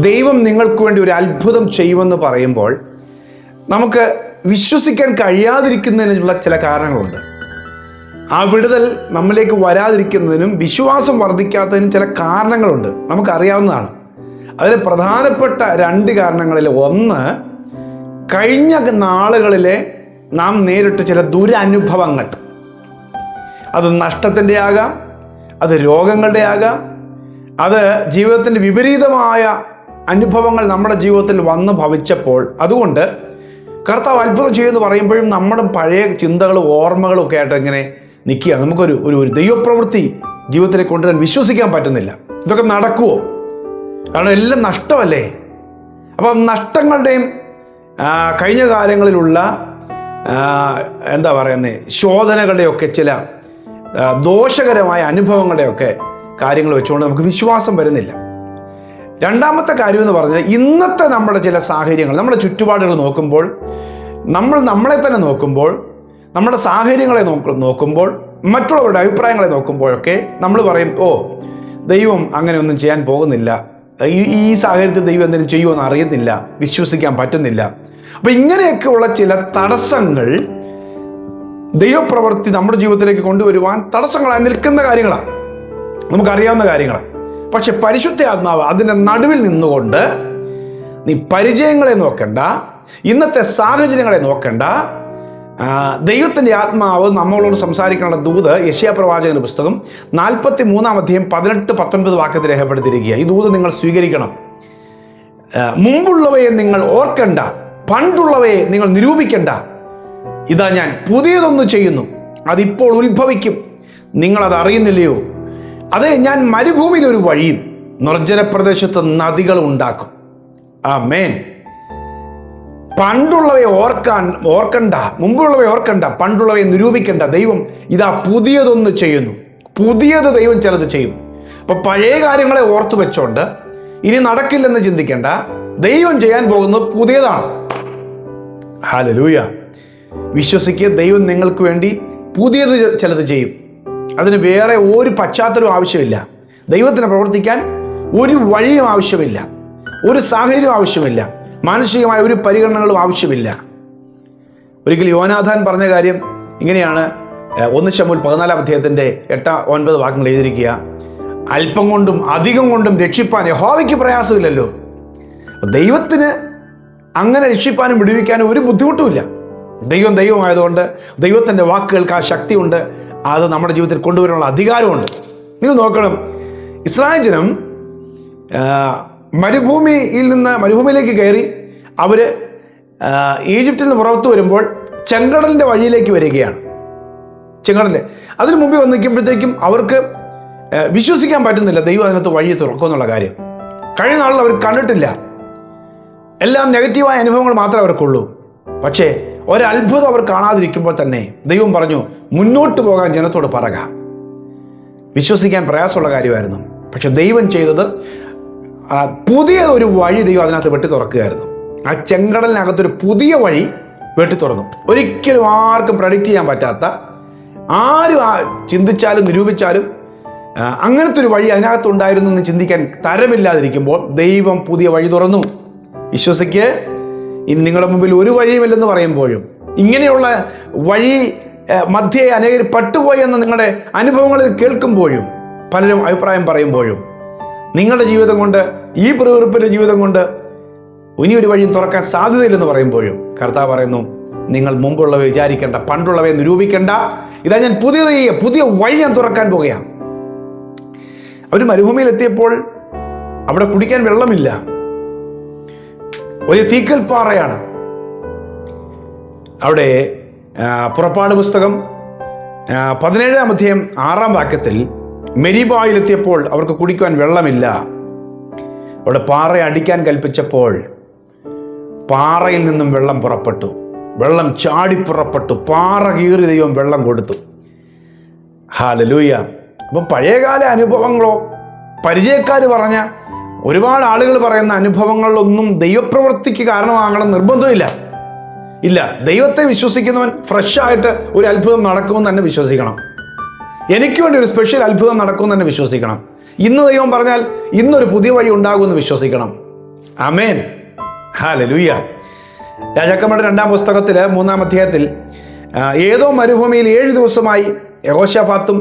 ദൈവം നിങ്ങൾക്ക് വേണ്ടി ഒരു അത്ഭുതം ചെയ്യുമെന്ന് പറയുമ്പോൾ നമുക്ക് വിശ്വസിക്കാൻ കഴിയാതിരിക്കുന്നതിനുള്ള ചില കാരണങ്ങളുണ്ട്. ആ വിടുതൽ നമ്മിലേക്ക് വരാതിരിക്കുന്നതിനും വിശ്വാസം വർദ്ധിക്കാത്തതിനും ചില കാരണങ്ങളുണ്ട്. നമുക്കറിയാവുന്നതാണ്. അതിൽ പ്രധാനപ്പെട്ട രണ്ട് കാരണങ്ങളിൽ ഒന്ന് കഴിഞ്ഞ നാളുകളിലെ നാം നേരിട്ട ചില ദുരനുഭവങ്ങൾ. അത് നഷ്ടത്തിന്റെ ആകാം അത് രോഗങ്ങളുടെ ആകാം അത് ജീവിതത്തിന്റെ വിപരീതമായ അനുഭവങ്ങൾ നമ്മുടെ ജീവിതത്തിൽ വന്ന് ഭവിച്ചപ്പോൾ അതുകൊണ്ട് കർത്താവ് അത്ഭുതം ചെയ്യുമെന്ന് പറയുമ്പോഴും നമ്മുടെ പഴയ ചിന്തകളും ഓർമ്മകളും ഒക്കെ ആയിട്ട് ഇങ്ങനെ നിൽക്കുകയാണ്. നമുക്കൊരു ഒരു ഒരു ദൈവപ്രവൃത്തി ജീവിതത്തിലേക്ക് കൊണ്ടുവരാൻ വിശ്വസിക്കാൻ പറ്റുന്നില്ല. ഇതൊക്കെ നടക്കുമോ കാരണം എല്ലാം നഷ്ടമല്ലേ? അപ്പം നഷ്ടങ്ങളുടെയും കഴിഞ്ഞ കാലങ്ങളിലുള്ള എന്താ പറയുന്നത് ശോധനകളുടെയൊക്കെ ചില ദോഷകരമായ അനുഭവങ്ങളുടെയൊക്കെ കാര്യങ്ങൾ വെച്ചുകൊണ്ട് നമുക്ക് വിശ്വാസം വരുന്നില്ല. രണ്ടാമത്തെ കാര്യം എന്ന് പറഞ്ഞാൽ ഇന്നത്തെ നമ്മുടെ ചില സാഹചര്യങ്ങൾ നമ്മുടെ ചുറ്റുപാടുകൾ നോക്കുമ്പോൾ നമ്മൾ നമ്മളെ തന്നെ നോക്കുമ്പോൾ നമ്മുടെ സാഹചര്യങ്ങളെ നോക്ക നോക്കുമ്പോൾ മറ്റുള്ളവരുടെ അഭിപ്രായങ്ങളെ നോക്കുമ്പോഴൊക്കെ നമ്മൾ പറയും ഓ ദൈവം അങ്ങനെ ഒന്നും ചെയ്യാൻ പോകുന്നില്ല. ഈ ഈ സാഹചര്യത്തിൽ ദൈവം എന്തെങ്കിലും ചെയ്യുമെന്ന് അറിയുന്നില്ല. വിശ്വസിക്കാൻ പറ്റുന്നില്ല. അപ്പം ഇങ്ങനെയൊക്കെയുള്ള ചില തടസ്സങ്ങൾ ദൈവപ്രവൃത്തി നമ്മുടെ ജീവിതത്തിലേക്ക് കൊണ്ടുവരുവാൻ തടസ്സങ്ങളായി നിൽക്കുന്ന കാര്യങ്ങളാണ്. നമുക്കറിയാവുന്ന കാര്യങ്ങളാണ്. പക്ഷെ പരിശുദ്ധ ആത്മാവ് അതിന്റെ നടുവിൽ നിന്നുകൊണ്ട് നീ പരിചയങ്ങളെ നോക്കണ്ട ഇന്നത്തെ സാഹചര്യങ്ങളെ നോക്കണ്ട. ദൈവത്തിന്റെ ആത്മാവ് നമ്മളോട് സംസാരിക്കാനുള്ള ദൂത് യശയാ പ്രവാചകന്റെ പുസ്തകം നാൽപ്പത്തി മൂന്നാം അധ്യയം പതിനെട്ട് പത്തൊൻപത് വാക്യത്തിൽ രേഖപ്പെടുത്തിയിരിക്കുക ഈ ദൂത് നിങ്ങൾ സ്വീകരിക്കണം. മുമ്പുള്ളവയെ നിങ്ങൾ ഓർക്കണ്ട പണ്ടുള്ളവയെ നിങ്ങൾ നിരൂപിക്കണ്ട. ഇതാ ഞാൻ പുതിയതൊന്നു ചെയ്യുന്നു അതിപ്പോൾ ഉത്ഭവിക്കും. നിങ്ങളത് അറിയുന്നില്ലയോ? അതെ ഞാൻ മരുഭൂമിയിൽ ഒരു വഴിയും നിർജന പ്രദേശത്ത് നദികൾ ഉണ്ടാക്കും. ആ മേൻ പണ്ടുള്ളവയെ ഓർക്കാൻ ഓർക്കണ്ട മുമ്പുള്ളവയെ ഓർക്കണ്ട പണ്ടുള്ളവയെ നിരൂപിക്കണ്ട ദൈവം ഇതാ പുതിയതൊന്ന് ചെയ്യുന്നു. പുതിയത് ദൈവം ചിലത് ചെയ്യും. അപ്പൊ പഴയ കാര്യങ്ങളെ ഓർത്തു വെച്ചോണ്ട് ഇനി നടക്കില്ലെന്ന് ചിന്തിക്കേണ്ട. ദൈവം ചെയ്യാൻ പോകുന്നത് പുതിയതാണ്. ഹാലലൂയ വിശ്വസിക്കുക ദൈവം നിങ്ങൾക്ക് വേണ്ടി പുതിയത് ചിലത് ചെയ്യും. അതിന് വേറെ ഒരു പശ്ചാത്തലവും ആവശ്യമില്ല. ദൈവത്തിന് പ്രവർത്തിക്കാൻ ഒരു വഴിയും ആവശ്യമില്ല. ഒരു സാഹചര്യവും ആവശ്യമില്ല. മാനുഷികമായ ഒരു പരിഗണനകളും ആവശ്യമില്ല. ഒരിക്കൽ യോനാഥാൻ പറഞ്ഞ കാര്യം ഇങ്ങനെയാണ്. ഒന്ന് ശമുൽ പതിനാലാം അധ്യായത്തിന്റെ എട്ട ഒൻപത് വാക്യങ്ങൾ എഴുതിയിരിക്കുക. അല്പം കൊണ്ടും അധികം കൊണ്ടും രക്ഷിപ്പാൻ യഹോവയ്ക്ക് പ്രയാസമില്ലല്ലോ. ദൈവത്തിന് അങ്ങനെ രക്ഷിപ്പാനും വിടുവിക്കാനും ഒരു ബുദ്ധിമുട്ടുമില്ല. ദൈവം ദൈവമായതുകൊണ്ട് ദൈവത്തിന്റെ വാക്കുകൾക്ക് ആ ശക്തിയുണ്ട്. അത് നമ്മുടെ ജീവിതത്തിൽ കൊണ്ടുവരാനുള്ള അധികാരമുണ്ട്. നിങ്ങൾ നോക്കണം. ഇസ്രായേൽ ജനം മരുഭൂമിയിൽ നിന്ന് മരുഭൂമിയിലേക്ക് കയറി അവർ ഈജിപ്തിൽ നിന്ന് പുറത്തു വരുമ്പോൾ ചെങ്കടലിന്റെ വഴിയിലേക്ക് വരികയാണ്. ചെങ്കടലിന്റെ അതിനു മുമ്പേ വന്ന് നിൽക്കുമ്പോഴത്തേക്കും അവർക്ക് വിശ്വസിക്കാൻ പറ്റുന്നില്ല ദൈവം അതിനകത്ത് വഴി തുറക്കുമെന്നുള്ള കാര്യം. കഴിഞ്ഞ നാളിൽ അവർ കണ്ടിട്ടില്ല. എല്ലാം നെഗറ്റീവായ അനുഭവങ്ങൾ മാത്രമേ അവർക്കുള്ളൂ. പക്ഷേ ഒരത്ഭുതം അവർ കാണാതിരിക്കുമ്പോൾ തന്നെ ദൈവം പറഞ്ഞു മുന്നോട്ട് പോകാൻ ജനത്തോട് പറക. വിശ്വസിക്കാൻ പ്രയാസമുള്ള കാര്യമായിരുന്നു. പക്ഷെ ദൈവം ചെയ്തത് പുതിയ ഒരു വഴി ദൈവം അതിനകത്ത് വെട്ടി തുറക്കുകയായിരുന്നു. ആ ചെങ്കടലിനകത്തൊരു പുതിയ വഴി വെട്ടി തുറന്നു. ഒരിക്കലും ആർക്കും പ്രഡിക്റ്റ് ചെയ്യാൻ പറ്റാത്ത ആരും ആ ചിന്തിച്ചാലും നിരൂപിച്ചാലും അങ്ങനത്തെ ഒരു വഴി അതിനകത്തുണ്ടായിരുന്നു എന്ന് ചിന്തിക്കാൻ തരമില്ലാതിരിക്കുമ്പോൾ ദൈവം പുതിയ വഴി തുറന്നു. വിശ്വസിക്ക് ഇനി നിങ്ങളുടെ മുമ്പിൽ ഒരു വഴിയുമില്ലെന്ന് പറയുമ്പോഴും ഇങ്ങനെയുള്ള വഴി മധ്യേ അനേകർ പട്ടുപോയി എന്ന് നിങ്ങളുടെ അനുഭവങ്ങളിൽ കേൾക്കുമ്പോഴും പലരും അഭിപ്രായം പറയുമ്പോഴും നിങ്ങളുടെ ജീവിതം കൊണ്ട് ഈ പ്രകൃപ്പിന്റെ ജീവിതം കൊണ്ട് ഇനി ഒരു വഴിയും തുറക്കാൻ സാധ്യതയില്ലെന്ന് പറയുമ്പോഴും കർത്താവ് പറയുന്നു നിങ്ങൾ മുമ്പുള്ളവ വിചാരിക്കേണ്ട പണ്ടുള്ളവയെ നിരൂപിക്കേണ്ട. ഇതാ ഞാൻ പുതിയ ചെയ്യുക പുതിയ വഴി ഞാൻ തുറക്കാൻ പോകുകയാണ് അവർ മരുഭൂമിയിൽ എത്തിയപ്പോൾ അവിടെ കുടിക്കാൻ വെള്ളമില്ല. ഒരു തീക്കൽ പാറയാണ്. അവിടെ പുറപ്പാട് പുസ്തകം പതിനേഴാം അധ്യയം ആറാം വാക്യത്തിൽ മെരിബായിലെത്തിയപ്പോൾ അവർക്ക് കുടിക്കുവാൻ വെള്ളമില്ല. അവിടെ പാറ അടിക്കാൻ കൽപ്പിച്ചപ്പോൾ പാറയിൽ നിന്നും വെള്ളം പുറപ്പെട്ടു. വെള്ളം ചാടി പുറപ്പെട്ടു. പാറ കീറി ദൈവം വെള്ളം കൊടുത്തു. ഹാലലൂയ. അപ്പം പഴയകാല അനുഭവങ്ങളോ പരിചയക്കാർ പറഞ്ഞ ഒരുപാട് ആളുകൾ പറയുന്ന അനുഭവങ്ങളിലൊന്നും ദൈവപ്രവൃത്തിക്ക് കാരണമാകണം നിർബന്ധമില്ല. ഇല്ല ദൈവത്തെ വിശ്വസിക്കുന്നവൻ ഫ്രഷ് ആയിട്ട് ഒരു അത്ഭുതം നടക്കുമെന്ന് തന്നെ വിശ്വസിക്കണം. എനിക്ക് വേണ്ടി ഒരു സ്പെഷ്യൽ അത്ഭുതം നടക്കുമെന്ന് തന്നെ വിശ്വസിക്കണം. ഇന്ന് ദൈവം പറഞ്ഞാൽ ഇന്നൊരു പുതിയ വഴി ഉണ്ടാകുമെന്ന് വിശ്വസിക്കണം. അമേൻ ഹാലലൂയ രാജാക്കന്മാരുടെ രണ്ടാം പുസ്തകത്തിൽ മൂന്നാം അധ്യായത്തിൽ ഏതോ മരുഭൂമിയിൽ ഏഴ് ദിവസമായി യഹോഷഫാത്തും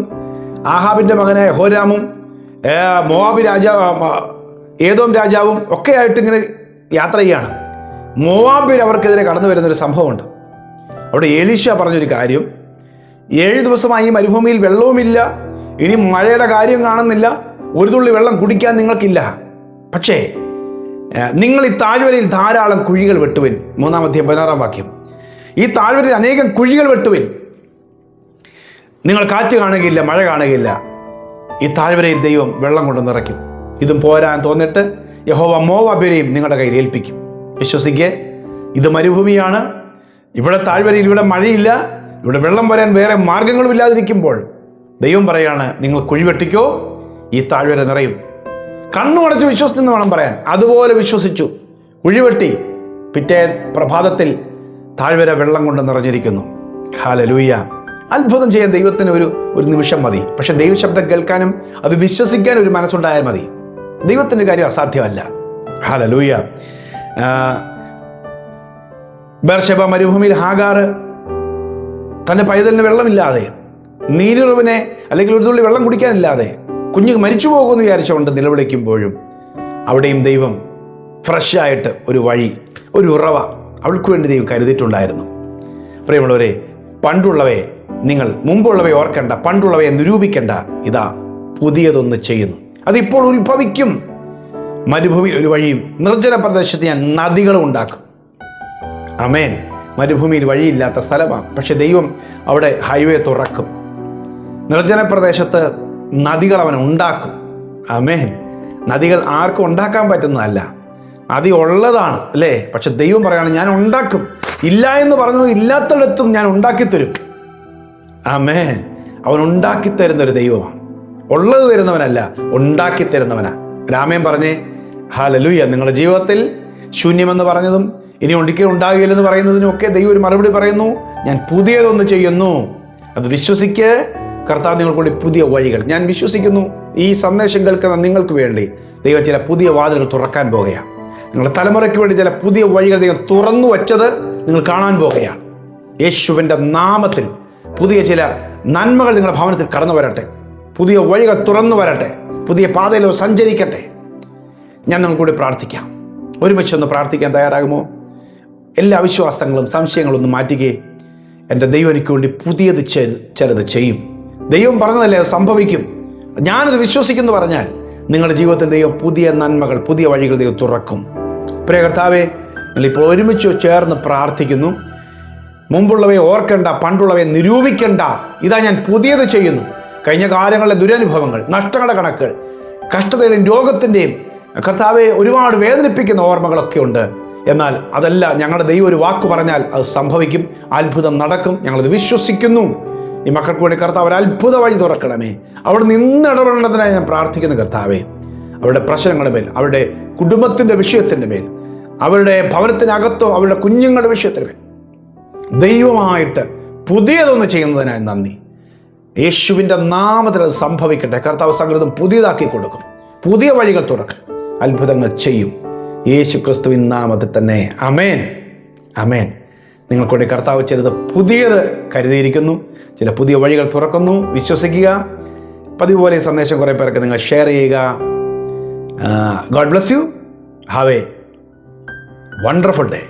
ആഹാബിന്റെ മകനായ യഹോരാമും മോഹാബി രാജാവ് ഏതോം രാജാവും ഒക്കെ ആയിട്ട് ഇങ്ങനെ യാത്ര ചെയ്യാണ്. മോവാബിൽ അവർക്കെതിരെ കടന്നു വരുന്നൊരു സംഭവമുണ്ട്. അവിടെ ഏലീഷ പറഞ്ഞൊരു കാര്യം. ഏഴ് ദിവസമായി മരുഭൂമിയിൽ വെള്ളവുമില്ല. ഇനി മഴയുടെ കാര്യം കാണുന്നില്ല. ഒരു തുള്ളി വെള്ളം കുടിക്കാൻ നിങ്ങൾക്കില്ല. പക്ഷേ നിങ്ങൾ ഈ താഴ്വരയിൽ ധാരാളം കുഴികൾ വെട്ടുവിൻ. മൂന്നാമത്തെ പതിനാറാം വാക്യം. ഈ താഴ്വരയിൽ അനേകം കുഴികൾ വെട്ടുവിൻ. നിങ്ങൾ കാറ്റ് കാണുകയില്ല മഴ കാണുകയില്ല. ഈ താഴ്വരയിൽ ദൈവം വെള്ളം കൊണ്ട് നിറയ്ക്കും. ഇതും പോരാൻ തോന്നിട്ട് യഹോവ മോവാബരെയും നിങ്ങളുടെ കയ്യിൽ ഏൽപ്പിക്കും. വിശ്വസിക്കേ ഇത് മരുഭൂമിയാണ്. ഇവിടെ താഴ്വരയിൽ ഇവിടെ മഴയില്ല. ഇവിടെ വെള്ളം വരാൻ വേറെ മാർഗങ്ങളും ഇല്ലാതിരിക്കുമ്പോൾ ദൈവം പറയാണ് നിങ്ങൾ കുഴിവെട്ടിക്കോ ഈ താഴ്വര നിറയും. കണ്ണു അടച്ച് വിശ്വസിച്ചെന്ന് വേണം പറയാൻ. അതുപോലെ വിശ്വസിച്ചു. കുഴിവെട്ടി പിറ്റേ പ്രഭാതത്തിൽ താഴ്വര വെള്ളം കൊണ്ട് നിറഞ്ഞിരിക്കുന്നു. ഹാലലൂയ അത്ഭുതം ചെയ്യാൻ ദൈവത്തിന് ഒരു ഒരു നിമിഷം മതി. പക്ഷെ ദൈവശബ്ദം കേൾക്കാനും അത് വിശ്വസിക്കാനും ഒരു മനസ്സുണ്ടായാൽ മതി. ദൈവത്തിന്റെ കാര്യം അസാധ്യമല്ല. ഹലലൂയ ബർഷബ മരുഭൂമിയിൽ ഹാഗാറ് തന്റെ പൈതലിന് വെള്ളമില്ലാതെ നീരുറവിനെ അല്ലെങ്കിൽ ഒരു തുള്ളി വെള്ളം കുടിക്കാനില്ലാതെ കുഞ്ഞ് മരിച്ചു പോകുമെന്ന് വിചാരിച്ചുകൊണ്ട് നിലവിളിക്കുമ്പോഴും അവിടെയും ദൈവം ഫ്രഷായിട്ട് ഒരു വഴി ഒരു ഉറവ അവൾക്ക് വേണ്ടി ദൈവം കരുതിയിട്ടുണ്ടായിരുന്നു. പ്രിയമുള്ളവരെ പണ്ടുള്ളവയെ നിങ്ങൾ മുമ്പുള്ളവയെ ഓർക്കേണ്ട പണ്ടുള്ളവയെ നിരൂപിക്കണ്ട. ഇതാ പുതിയതൊന്ന് ചെയ്യുന്നു. അതിപ്പോൾ ഉത്ഭവിക്കും. മരുഭൂമി ഒരു വഴിയും നിർജന പ്രദേശത്ത് ഞാൻ നദികളും ഉണ്ടാക്കും. അമേൻ മരുഭൂമിയിൽ വഴിയില്ലാത്ത സ്ഥലമാണ്. പക്ഷെ ദൈവം അവിടെ ഹൈവേ തുറക്കും. നിർജന പ്രദേശത്ത് നദികൾ അവൻ ഉണ്ടാക്കും. അമേൻ നദികൾ ആർക്കും ഉണ്ടാക്കാൻ പറ്റുന്നതല്ല. നദി ഉള്ളതാണ് അല്ലേ? പക്ഷെ ദൈവം പറയാണ് ഞാൻ ഉണ്ടാക്കും. ഇല്ല എന്ന് പറഞ്ഞത് ഇല്ലാത്തിടത്തും ഞാൻ ഉണ്ടാക്കിത്തരും. ആമേൻ. അവൻ ഉണ്ടാക്കി തരുന്ന ഒരു ദൈവമാണ്. ഉള്ളത് തരുന്നവനല്ല ഉണ്ടാക്കി തരുന്നവനാ. രാമയൻ പറഞ്ഞേ ഹാലലുയ്യ നിങ്ങളുടെ ജീവിതത്തിൽ ശൂന്യമെന്ന് പറഞ്ഞതും ഇനി ഒരിക്കലും പറയുന്നതിനും ഒക്കെ ദൈവം ഒരു മറുപടി പറയുന്നു. ഞാൻ പുതിയതൊന്ന് ചെയ്യുന്നു. അത് വിശ്വസിക്ക്. കർത്താവ് നിങ്ങൾക്ക് വേണ്ടി പുതിയ വഴികൾ. ഞാൻ വിശ്വസിക്കുന്നു ഈ സന്ദേശം കേൾക്കുന്ന നിങ്ങൾക്ക് വേണ്ടി ദൈവം ചില പുതിയ വാതിലുകൾ തുറക്കാൻ പോകുകയാണ്. നിങ്ങളുടെ തലമുറയ്ക്ക് വേണ്ടി ചില പുതിയ വഴികൾ ദൈവം തുറന്നു വച്ചത് നിങ്ങൾ കാണാൻ പോകുകയാണ്. യേശുവിന്റെ നാമത്തിൽ പുതിയ ചില നന്മകൾ നിങ്ങളുടെ ഭവനത്തിൽ കടന്നു വരട്ടെ. പുതിയ വഴികൾ തുറന്നു വരട്ടെ. പുതിയ പാതയിലോ സഞ്ചരിക്കട്ടെ. ഞാൻ നിങ്ങൾക്ക് കൂടി പ്രാർത്ഥിക്കാം. ഒരുമിച്ചൊന്ന് പ്രാർത്ഥിക്കാൻ തയ്യാറാകുമോ? എല്ലാ വിശ്വാസങ്ങളും സംശയങ്ങളും ഒന്ന് മാറ്റുകയും എന്റെ ദൈവം എനിക്ക് വേണ്ടി പുതിയത് ചിലത് ചെയ്യും. ദൈവം പറഞ്ഞതല്ലേ അത് സംഭവിക്കും. ഞാനത് വിശ്വസിക്കുന്നു പറഞ്ഞാൽ നിങ്ങളുടെ ജീവിതത്തിൽ ദൈവം പുതിയ നന്മകൾ പുതിയ വഴികൾ ദൈവം തുറക്കും. പ്രിയ കർത്താവെ നിങ്ങളിപ്പോൾ ഒരുമിച്ച് ചേർന്ന് പ്രാർത്ഥിക്കുന്നു. മുമ്പുള്ളവയെ ഓർക്കണ്ട പണ്ടുള്ളവയെ നിരൂപിക്കണ്ട. ഇതാ ഞാൻ പുതിയത് ചെയ്യുന്നു. കഴിഞ്ഞ കാലങ്ങളിലെ ദുരനുഭവങ്ങൾ നഷ്ടങ്ങളുടെ കണക്കുകൾ കഷ്ടതയുടെയും രോഗത്തിന്റെയും കർത്താവെ ഒരുപാട് വേദനിപ്പിക്കുന്ന ഓർമ്മകളൊക്കെ ഉണ്ട്. എന്നാൽ അതല്ല ഞങ്ങളുടെ ദൈവം ഒരു വാക്ക് പറഞ്ഞാൽ അത് സംഭവിക്കും അത്ഭുതം നടക്കും ഞങ്ങളത് വിശ്വസിക്കുന്നു. ഈ മക്കൾക്ക് വേണ്ടി കർത്താവ് ഒരു അത്ഭുത വഴി തുറക്കണമേ. അവിടെ നിന്ന് ഇടപെടേണ്ടതിനായി ഞാൻ പ്രാർത്ഥിക്കുന്നു കർത്താവേ. അവരുടെ പ്രശ്നങ്ങളുടെ മേൽ അവരുടെ കുടുംബത്തിന്റെ വിഷയത്തിന്റെ മേൽ അവരുടെ ഭവനത്തിനകത്തോ അവരുടെ കുഞ്ഞുങ്ങളുടെ വിഷയത്തിന് മേൽ ദൈവമായിട്ട് പുതിയതൊന്ന് ചെയ്യുന്നതിനായി നന്ദി. യേശുവിന്റെ നാമത്തിൽ അത് സംഭവിക്കട്ടെ. കർത്താവ് സംഗീതം പുതിയതാക്കി കൊടുക്കും. പുതിയ വഴികൾ തുറക്കും. അത്ഭുതങ്ങൾ ചെയ്യും. യേശു ക്രിസ്തുവിൻ നാമത്തിൽ തന്നെ. അമേൻ അമേൻ നിങ്ങൾക്കൂടി കർത്താവ് ചിലത് പുതിയത് കരുതിയിരിക്കുന്നു. ചില പുതിയ വഴികൾ തുറക്കുന്നു. വിശ്വസിക്കുക. പതിവ് പോലെ സന്ദേശം കുറേ പേരൊക്കെ നിങ്ങൾ ഷെയർ ചെയ്യുക. God bless you. Have a wonderful day.